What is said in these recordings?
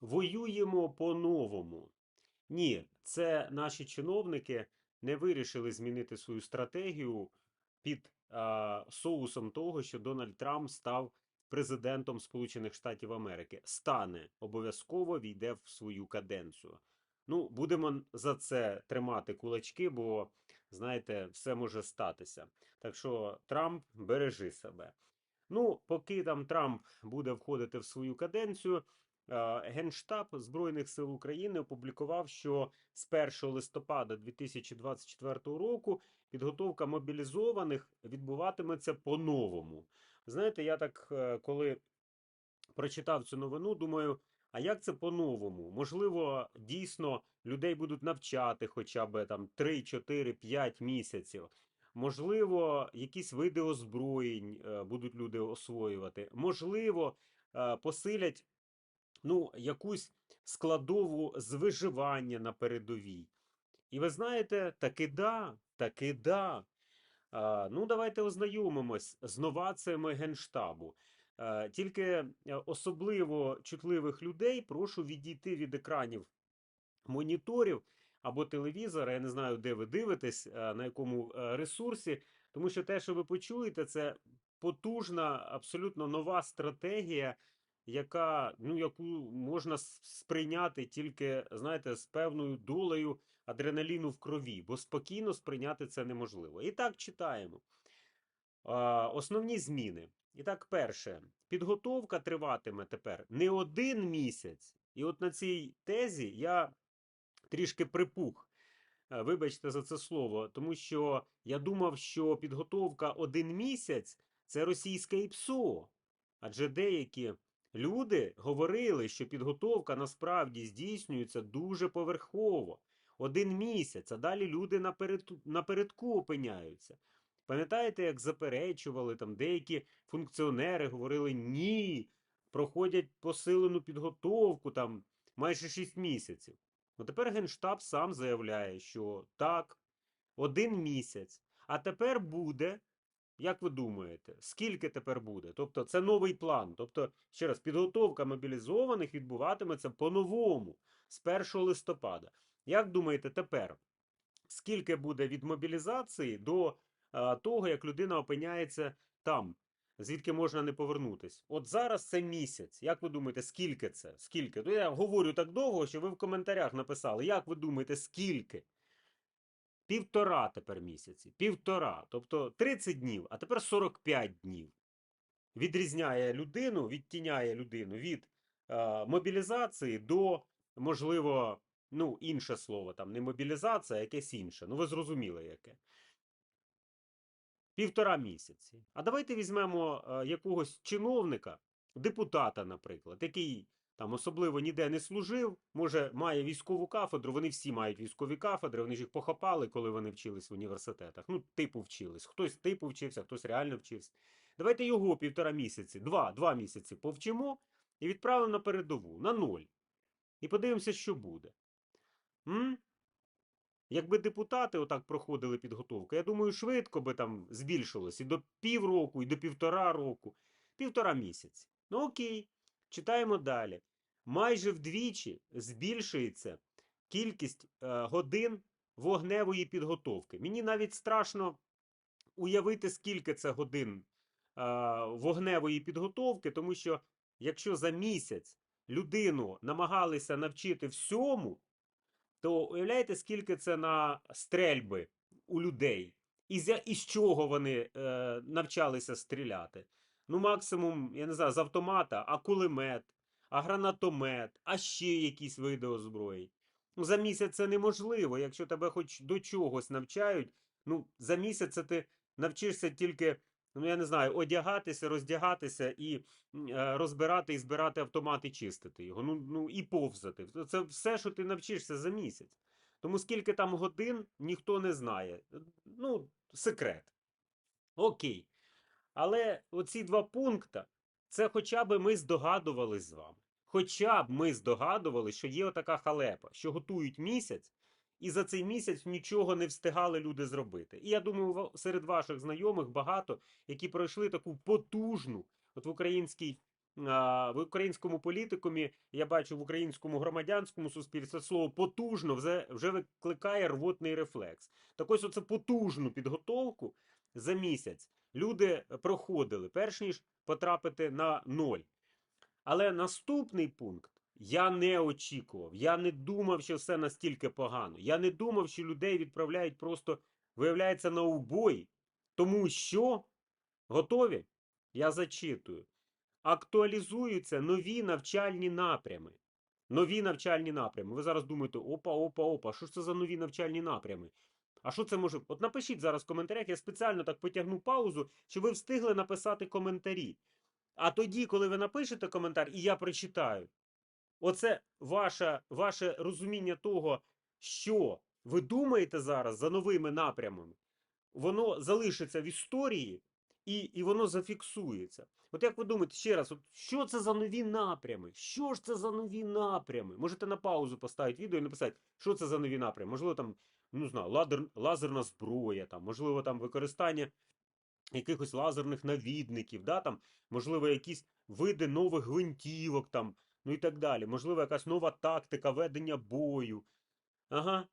воюємо по-новому. Ні, це наші чиновники не вирішили змінити свою стратегію під а, соусом того, що Дональд Трамп став президентом Сполучених Штатів Америки. Стане обов'язково війде в свою каденцію. Ну, будемо за це тримати кулачки, бо знаєте, все може статися. Так що Трамп бережи себе. Ну, поки там Трамп буде входити в свою каденцію, Генштаб Збройних сил України опублікував, що з 1 листопада 2024 року підготовка мобілізованих відбуватиметься по-новому. Знаєте, я так, е, коли прочитав цю новину, думаю, а як це по-новому? Можливо, дійсно людей будуть навчати хоча б там 3, 4, 5 місяців. Можливо, якісь види озброєнь е, будуть люди освоювати. Можливо, е, посилять ну, якусь складову з виживання на передовій. І ви знаєте, таки да, таки да. А, Ну, давайте ознайомимось з новаціями Генштабу. Е, Тільки е, особливо чутливих людей прошу відійти від екранів моніторів або телевізора. Я не знаю, де ви дивитесь, е, на якому ресурсі, тому що те, що ви почуєте, це потужна, абсолютно нова стратегія, яка, ну, яку можна сприйняти тільки, знаєте, з певною долею адреналіну в крові, бо спокійно сприйняти це неможливо. І так читаємо. Основні зміни. І так, перше, підготовка триватиме тепер не один місяць. І от на цій тезі я трішки припух. Е, Вибачте за це слово, тому що я думав, що підготовка один місяць це російське ІПСО. Адже деякі люди говорили, що підготовка насправді здійснюється дуже поверхово. Один місяць, а далі люди наперед, напередку опиняються. Пам'ятаєте, як заперечували там деякі функціонери, говорили ні, проходять посилену підготовку там майже 6 місяців. Ну тепер Генштаб сам заявляє, що так, один місяць. А тепер буде, як ви думаєте, скільки тепер буде? Тобто це новий план. Тобто, ще раз, підготовка мобілізованих відбуватиметься по-новому з 1 листопада. Як думаєте, тепер скільки буде від мобілізації до а, того, як людина опиняється там, звідки можна не повернутись? От зараз це місяць. Як ви думаєте, скільки це? Скільки? То я говорю так довго, що ви в коментарях написали. Як ви думаєте, скільки? Півтора тепер місяці. Півтора. Тобто 30 днів, а тепер 45 днів. Відрізняє людину, відтіняє людину від е, мобілізації до, можливо, ну, інше слово, там не мобілізація, а якесь інше. Ну, ви зрозуміли, яке. Півтора місяці. А давайте візьмемо е, якогось чиновника, депутата, наприклад, який там особливо ніде не служив, може, має військову кафедру, вони всі мають військові кафедри, вони ж їх похопали, коли вони вчились в університетах. Ну, типу вчились. Хтось типу вчився, хтось реально вчився. Давайте його півтора місяці, два, два місяці повчимо і відправимо на передову, на ноль. І подивимося, що буде. М? Якби депутати отак проходили підготовку, я думаю, швидко би там збільшилось і до півроку, і до півтора року, півтора місяці. Ну окей, читаємо далі. Майже вдвічі збільшується кількість е, годин вогневої підготовки. Мені навіть страшно уявити, скільки це годин е, вогневої підготовки, тому що якщо за місяць людину намагалися навчити всьому, то уявляєте, скільки це на стрельби у людей? І з, чого вони е, навчалися стріляти? Ну, максимум, я не знаю, з автомата, а кулемет, а гранатомет, а ще якісь види озброєнь. Ну, за місяць це неможливо. Якщо тебе хоч до чогось навчають, ну, за місяць це ти навчишся тільки, ну, я не знаю, одягатися, роздягатися і е, розбирати і збирати автомат і чистити його. Ну, ну і повзати. Це все, що ти навчишся за місяць. Тому скільки там годин, ніхто не знає. Ну, секрет. Окей. Але оці два пункти, це хоча б ми здогадувались з вами. Хоча б ми здогадували, що є отака халепа, що готують місяць, і за цей місяць нічого не встигали люди зробити. І я думаю, серед ваших знайомих багато, які пройшли таку потужну, от в українській в українському політикумі, я бачу в українському громадянському суспільстві слово потужно вже викликає рвотний рефлекс. Так ось оце потужну підготовку за місяць люди проходили, перш ніж потрапити на ноль. Але наступний пункт я не очікував. Я не думав, що все настільки погано. Я не думав, що людей відправляють просто, виявляється, на убой. Тому що готові? Я зачитую. Актуалізуються нові навчальні напрями. Нові навчальні напрями. Ви зараз думаєте, опа, опа, опа, що ж це за нові навчальні напрями? А що це може? От напишіть зараз в коментарях, я спеціально так потягну паузу, щоб ви встигли написати коментарі. А тоді, коли ви напишете коментар, і я прочитаю, оце ваше, ваше розуміння того, що ви думаєте зараз за новими напрямами, воно залишиться в історії і, і воно зафіксується. От як ви думаєте, ще раз, от що це за нові напрями? Що ж це за нові напрями? Можете на паузу поставити відео і написати, що це за нові напрями. Можливо, там, ну знаю, лазер, лазерна зброя, там, можливо, там використання якихось лазерних навідників, да, там, можливо, якісь види нових гвинтівок, там, ну і так далі. Можливо, якась нова тактика ведення бою. Ага.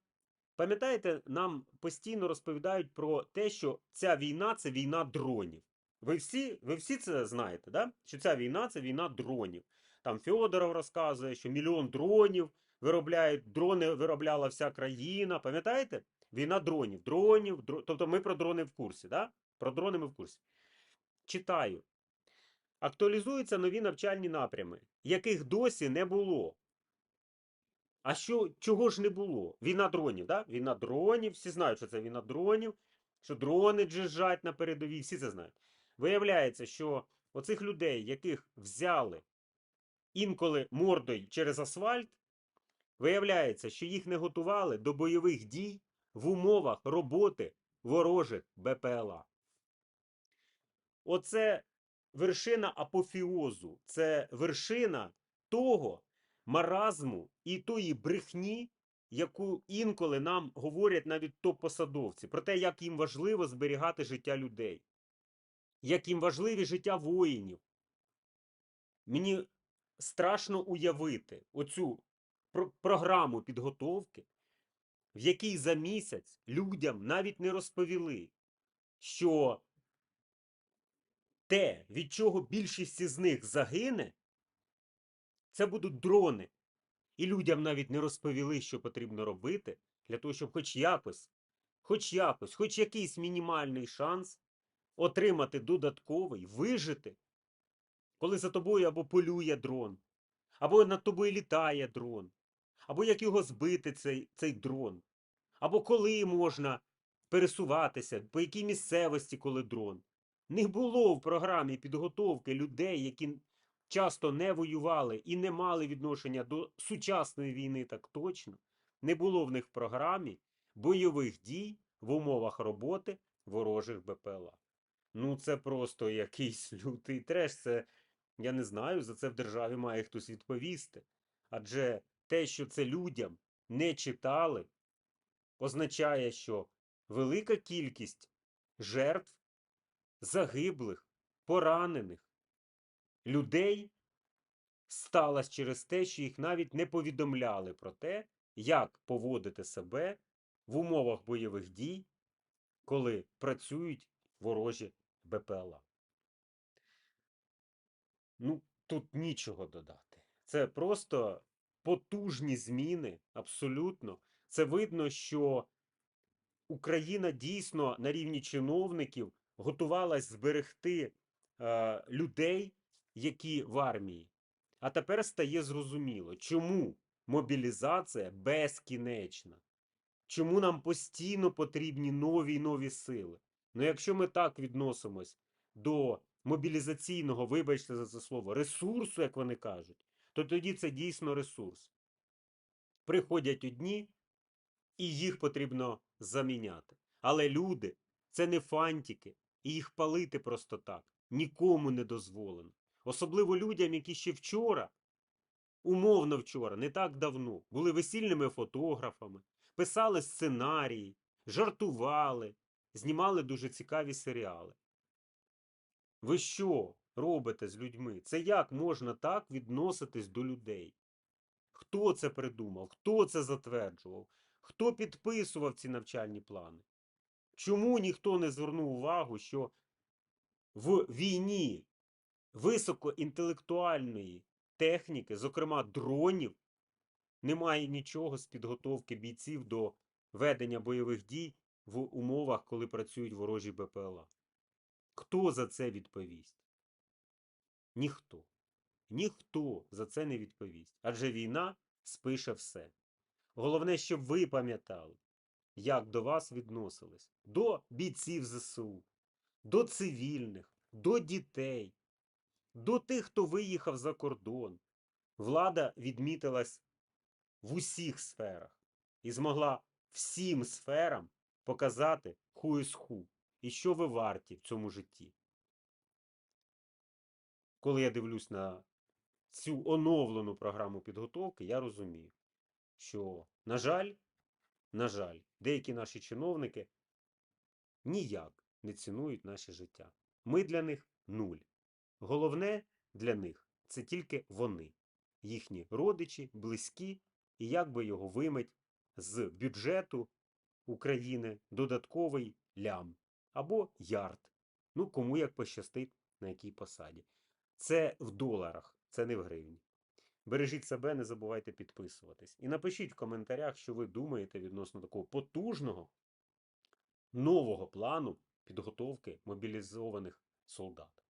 Пам'ятаєте, нам постійно розповідають про те, що ця війна це війна дронів. Ви всі, ви всі це знаєте, да? що ця війна це війна дронів. Там Федоров розказує, що мільйон дронів виробляють, дрони виробляла вся країна. Пам'ятаєте? Війна дронів. Дронів, дро... Тобто ми про дрони в курсі, да? Про дрони ми в курсі. Читаю. Актуалізуються нові навчальні напрями, яких досі не було. А що, чого ж не було? Війна дронів, да? Війна дронів, всі знають, що це війна дронів, що дрони джижать на передовій, всі це знають. Виявляється, що оцих людей, яких взяли інколи мордою через асфальт, виявляється, що їх не готували до бойових дій в умовах роботи ворожих БПЛА. Оце вершина апофіозу, це вершина того маразму і тої брехні, яку інколи нам говорять навіть топ-посадовці, про те, як їм важливо зберігати життя людей, як їм важливі життя воїнів. Мені страшно уявити оцю програму підготовки, в якій за місяць людям навіть не розповіли, що те, від чого більшість із них загине, це будуть дрони. І людям навіть не розповіли, що потрібно робити для того, щоб хоч якось, хоч якось, хоч якийсь мінімальний шанс отримати додатковий, вижити, коли за тобою або полює дрон, або над тобою літає дрон, або як його збити цей, цей дрон, або коли можна пересуватися, по якій місцевості, коли дрон. Не було в програмі підготовки людей, які часто не воювали і не мали відношення до сучасної війни так точно. Не було в них в програмі бойових дій в умовах роботи ворожих БПЛА. Ну, це просто якийсь лютий треш. Це, я не знаю, за це в державі має хтось відповісти. Адже те, що це людям не читали, означає, що велика кількість жертв, загиблих, поранених людей сталася через те, що їх навіть не повідомляли про те, як поводити себе в умовах бойових дій, коли працюють ворожі БПЛА. Ну, тут нічого додати. Це просто потужні зміни, абсолютно. Це видно, що Україна дійсно на рівні чиновників готувалась зберегти е, людей, які в армії. А тепер стає зрозуміло, чому мобілізація безкінечна. Чому нам постійно потрібні нові й нові сили? Ну, якщо ми так відносимось до мобілізаційного, вибачте за це слово, ресурсу, як вони кажуть, то тоді це дійсно ресурс. Приходять одні, і їх потрібно заміняти. Але люди це не фантики, і їх палити просто так нікому не дозволено. Особливо людям, які ще вчора, умовно вчора, не так давно, були весільними фотографами, писали сценарії, жартували, знімали дуже цікаві серіали. Ви що? Робите з людьми? Це як можна так відноситись до людей? Хто це придумав? Хто це затверджував? Хто підписував ці навчальні плани? Чому ніхто не звернув увагу, що в війні високоінтелектуальної техніки, зокрема дронів, немає нічого з підготовки бійців до ведення бойових дій в умовах, коли працюють ворожі БПЛА? Хто за це відповість? Ніхто. Ніхто за це не відповість. Адже війна спише все. Головне, щоб ви пам'ятали, як до вас відносились. До бійців ЗСУ, до цивільних, до дітей, до тих, хто виїхав за кордон. Влада відмітилась в усіх сферах і змогла всім сферам показати who is who і що ви варті в цьому житті. Коли я дивлюсь на цю оновлену програму підготовки, я розумію, що, на жаль, на жаль, деякі наші чиновники ніяк не цінують наше життя. Ми для них нуль. Головне для них це тільки вони, їхні родичі, близькі, і як би його вимить з бюджету України додатковий лям або ярд. Ну, кому як пощастить на якій посаді. Це в доларах, це не в гривні. Бережіть себе, не забувайте підписуватись. І напишіть в коментарях, що ви думаєте відносно такого потужного нового плану підготовки мобілізованих солдат.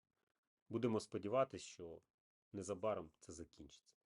Будемо сподіватися, що незабаром це закінчиться.